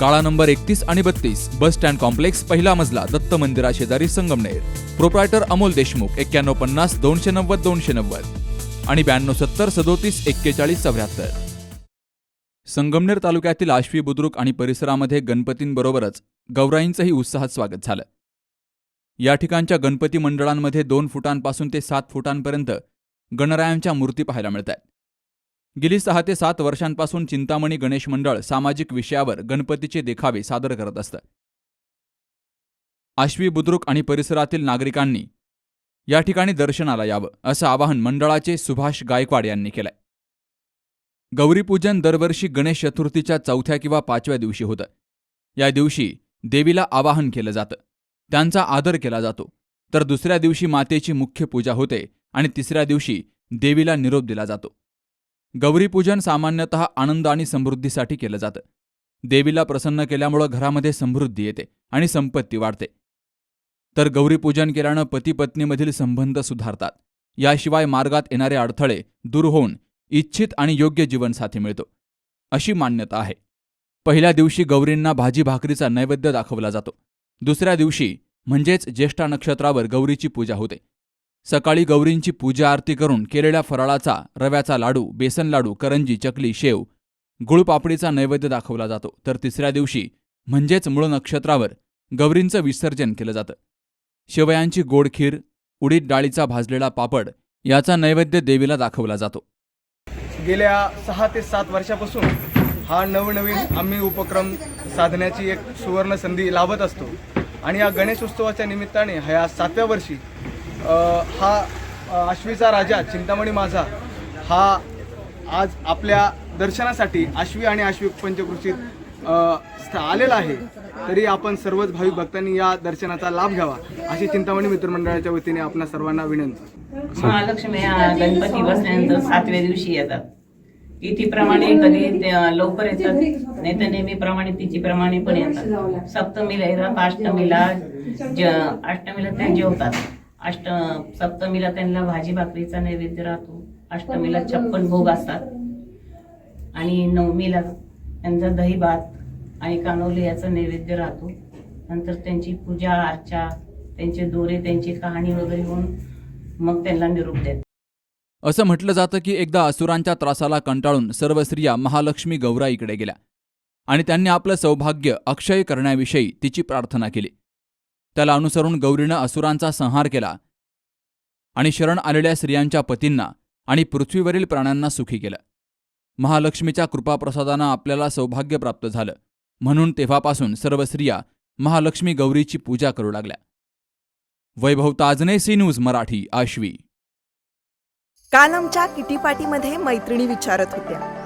काळा नंबर एकतीस आणि बत्तीस बस स्टँड कॉम्प्लेक्स पहिला मजला दत्त मंदिरा शेजारी संगमनेर. प्रोप्रायटर अमोल देशमुख एक्क्याण्णव पन्नास दोनशे नव्वद दोनशे नव्वद. आणि ब्याण्णव सत्तर सदोतीस एक्केचाळीस चौऱ्याहत्तर. संगमनेर तालुक्यातील आश्वी बुद्रुक आणि परिसरामध्ये गणपतींबरोबरच गौराईंचंही उत्साहात स्वागत झालं. या ठिकाणच्या गणपती मंडळांमध्ये दोन फुटांपासून ते सात फुटांपर्यंत गणरायांच्या मूर्ती पाहायला मिळत आहेत गेली सहा ते सात वर्षांपासून चिंतामणी गणेश मंडळ सामाजिक विषयावर गणपतीचे देखावे सादर करत असतं. आश्वी बुद्रुक आणि परिसरातील नागरिकांनी या ठिकाणी दर्शनाला यावं असं आवाहन मंडळाचे सुभाष गायकवाड यांनी केलंय. गौरीपूजन दरवर्षी गणेश चतुर्थीच्या चौथ्या किंवा पाचव्या दिवशी होतं. या दिवशी देवीला आवाहन केलं जातं. त्यांचा आदर केला जातो. तर दुसऱ्या दिवशी मातेची मुख्य पूजा होते आणि तिसऱ्या दिवशी देवीला निरोप दिला जातो. गौरीपूजन सामान्यतः आनंद आणि समृद्धीसाठी केलं जातं. देवीला प्रसन्न केल्यामुळं घरामध्ये समृद्धी येते आणि संपत्ती वाढते. तर गौरीपूजन केल्यानं पती पत्नीमधील संबंध सुधारतात. याशिवाय मार्गात येणारे अडथळे दूर होऊन इच्छित आणि योग्य जीवनसाथी मिळतो. अशी मान्यता आहे. पहिल्या दिवशी गौरींना भाजी भाकरीचा नैवेद्य दाखवला जातो. दुसऱ्या दिवशी म्हणजेच ज्येष्ठा नक्षत्रावर गौरीची पूजा होते. सकाळी गौरींची पूजा आरती करून केलेल्या फराळाचा रव्याचा लाडू बेसन लाडू करंजी चकली शेव गुळपापडीचा नैवेद्य दाखवला जातो. तर तिसऱ्या दिवशी म्हणजेच मूळ नक्षत्रावर गौरींचं विसर्जन केलं जातं. शेवयांची गोड खीर उडीद डाळीचा भाजलेला पापड याचा नैवेद्य देवीला दाखवला जातो. गेल्या सहा ते सात वर्षापासून हा नवनवीन आम्ही उपक्रम साधण्याची एक सुवर्ण संधी लाभत असतो. आणि या गणेश उत्सवाच्या निमित्ताने ह्या सातव्या वर्षी हा आश्वीचा राजा चिंतामणी माझा हा आज आपल्या दर्शनासाठी आश्वी आणि आश्वी पंचकृषीत आलेला आहे. तरी आपण सर्वच भाविक भक्तांनी या दर्शनाचा लाभ घ्यावा अशी चिंतामणी मित्रमंडळाच्या वतीने आपल्या सर्वांना विनंती. महालक्ष्मी गणपती बसल्यानंतर सातव्या दिवशी येतात. तिथीप्रमाणे कधी लवकर येतात नाही तर नेहमीप्रमाणे तिथीप्रमाणे पण येतात. सप्तमीला येतात अष्टमीला अष्टमीला त्या जेवतात. अष्ट सप्तमीला त्यांना भाजी भाकरीचा नैवेद्य राहतो. अष्टमीला छप्पन भोग असतात. आणि नवमीला त्यांचा दही भात आणि कानोली याचा नैवेद्य राहतो. नंतर त्यांची पूजा अर्चा त्यांचे दोरे त्यांची कहाणी वगैरे होऊन मग त्यांना निरोप देतात. असं म्हटलं जातं की एकदा असुरांच्या त्रासाला कंटाळून सर्व स्त्रिया महालक्ष्मी गौराईकडे गेल्या आणि त्यांनी आपलं सौभाग्य अक्षय करण्याविषयी तिची प्रार्थना केली. त्याला अनुसरून गौरीनं असुरांचा संहार केला आणि शरण आलेल्या स्त्रियांच्या पतींना आणि पृथ्वीवरील प्राण्यांना सुखी केलं. महालक्ष्मीच्या कृपाप्रसादानं आपल्याला सौभाग्य प्राप्त झालं. म्हणून तेव्हापासून सर्व स्त्रिया महालक्ष्मी गौरीची पूजा करू लागल्या. Vaibhav Tajne C news Marathi Ashvi. काल आमच्या किटीपाटीमध्ये मैत्रिणी विचारत होत्या.